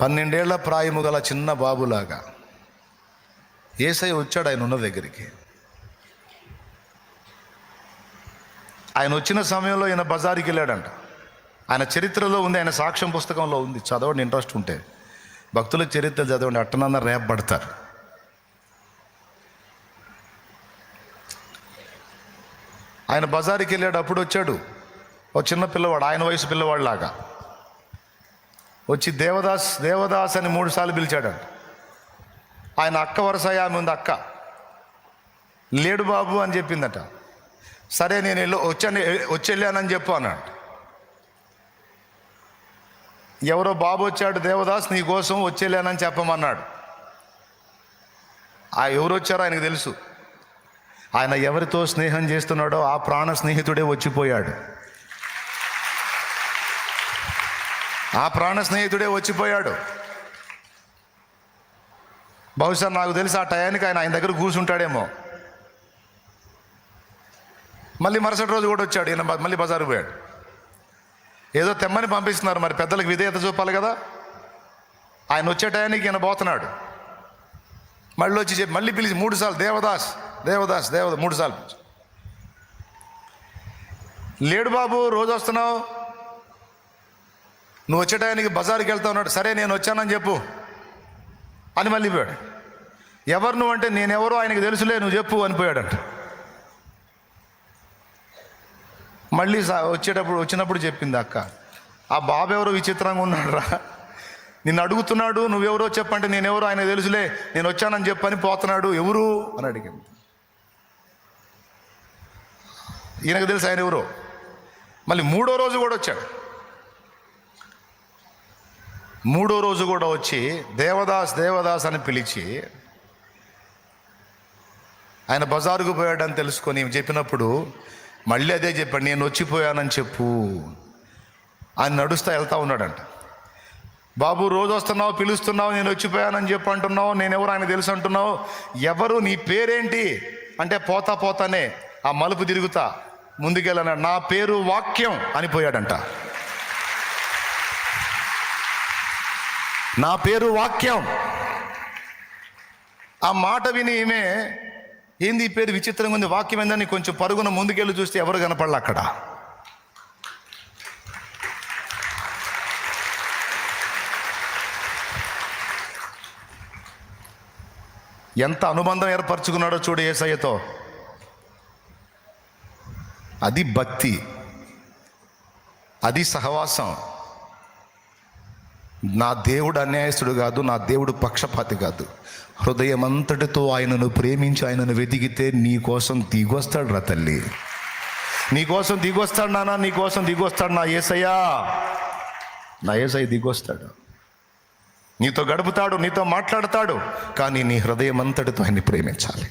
పన్నెండేళ్ళ ప్రాయము గల చిన్న బాబులాగా ఏసై వచ్చాడు ఆయన ఉన్న దగ్గరికి. ఆయన వచ్చిన సమయంలో ఈయన బజారుకి వెళ్ళాడంట. ఆయన చరిత్రలో ఉంది ఆయన సాక్ష్యం పుస్తకంలో ఉంది. చదవండి ఇంట్రెస్ట్ ఉంటే. భక్తుల చరిత్ర చదవండి అట్టనన్న రేపబడతారు ఆయన బజారుకి వెళ్ళాడు అప్పుడు వచ్చాడు. ఒక చిన్న పిల్లవాడు ఆయన వయసు పిల్లవాడిలాగా. లాగా వచ్చి దేవదాస్ దేవదాస్ అని మూడు సార్లు పిలిచాడంట. ఆయన అక్క వరుస ఆమె ఉంది అక్క. లేడు బాబు అని చెప్పిందట. సరే నేను వెళ్ళి వచ్చాను వచ్చి వెళ్ళానని చెప్పు అన్నాడు. ఎవరో బాబు వచ్చాడు దేవదాస్ నీ కోసం వచ్చి వెళ్ళానని చెప్పమన్నాడు. ఆ ఎవరు వచ్చారో ఆయనకు తెలుసు. ఆయన ఎవరితో స్నేహం చేస్తున్నాడో ఆ ప్రాణ స్నేహితుడే వచ్చిపోయాడు. ఆ ప్రాణ స్నేహితుడే వచ్చిపోయాడు. బహుశా నాకు తెలిసి ఆ టయానికి ఆయన ఆయన దగ్గర కూర్చుంటాడేమో. మళ్ళీ మరుసటి రోజు కూడా వచ్చాడు ఈయన మళ్ళీ బజారు పోయాడు. ఏదో తెమ్మని పంపిస్తున్నారు మరి పెద్దలకు విధేయత చూపాలి కదా. ఆయన వచ్చే టయానికి ఈయన పోతున్నాడు. మళ్ళీ వచ్చి చెప్పి మళ్ళీ పిలిచి మూడుసార్లు దేవదాస్ దేవదాస్ దేవద మూడుసార్లు లేడు బాబు రోజు వస్తున్నావు? నువ్వు వచ్చే టయానికి బజార్కి వెళ్తా ఉన్నాడు. సరే నేను వచ్చానని చెప్పు. అని మళ్ళీ పోయాడు. ఎవరు నువ్వు అంటే నేనెవరో ఆయనకు తెలుసులే నువ్వు చెప్పు అని పోయాడంట. మళ్ళీ వచ్చేటప్పుడు వచ్చినప్పుడు చెప్పింది అక్క. ఆ బాబు ఎవరో విచిత్రంగా ఉన్నాడు రా నిన్ను అడుగుతున్నాడు నువ్వెవరో చెప్పంటే నేనెవరో ఆయన తెలుసులే నేను వచ్చానని చెప్పని పోతున్నాడు. ఎవరు? అని అడిగింది. ఈయనకు తెలుసు ఆయన ఎవరో. మళ్ళీ మూడో రోజు కూడా వచ్చాడు. మూడో రోజు కూడా వచ్చి దేవదాస్ దేవదాస్ అని పిలిచి ఆయన బజారుకు పోయాడని తెలుసుకొని చెప్పినప్పుడు మళ్ళీ అదే చెప్పాడు నేను వచ్చిపోయానని చెప్పు. ఆయన నడుస్తా వెళ్తా ఉన్నాడంట. బాబు రోజు వస్తున్నావు పిలుస్తున్నావు నేను వచ్చిపోయానని చెప్పు అంటున్నావు నేను ఎవరు ఆయన తెలుసు అంటున్నావు? ఎవరు? నీ పేరేంటి? అంటే పోతా పోతానే ఆ మలుపు తిరుగుతా ముందుకెళ్ళాడు నా పేరు వాక్యం అని నా పేరు వాక్యం. ఆ మాట విని ఈమె ఏంది ఈ పేరు విచిత్రంగా ఉంది? వాక్యం ఏందని కొంచెం పరుగున ముందుకెళ్ళి చూస్తే ఎవరు కనపడలే అక్కడ? ఎంత అనుబంధం ఏర్పరచుకున్నాడో చూడు ఏసయ్యతో. అది భక్తి. అది సహవాసం. నా దేవుడు అన్యాయస్తుడు కాదు నా దేవుడు పక్షపాతి కాదు. హృదయం అంతటితో ఆయనను ప్రేమించి ఆయనను వెతికితే నీ కోసం దిగొస్తాడు రా తల్లి నీకోసం దిగొస్తాడు నానా నీకోసం దిగొస్తాడు నా ఏసయ్యా. నా ఏసయ్య దిగొస్తాడు. నీతో గడుపుతాడు నీతో మాట్లాడతాడు కానీ నీ హృదయం అంతటితో ఆయన్ని ప్రేమించాలి.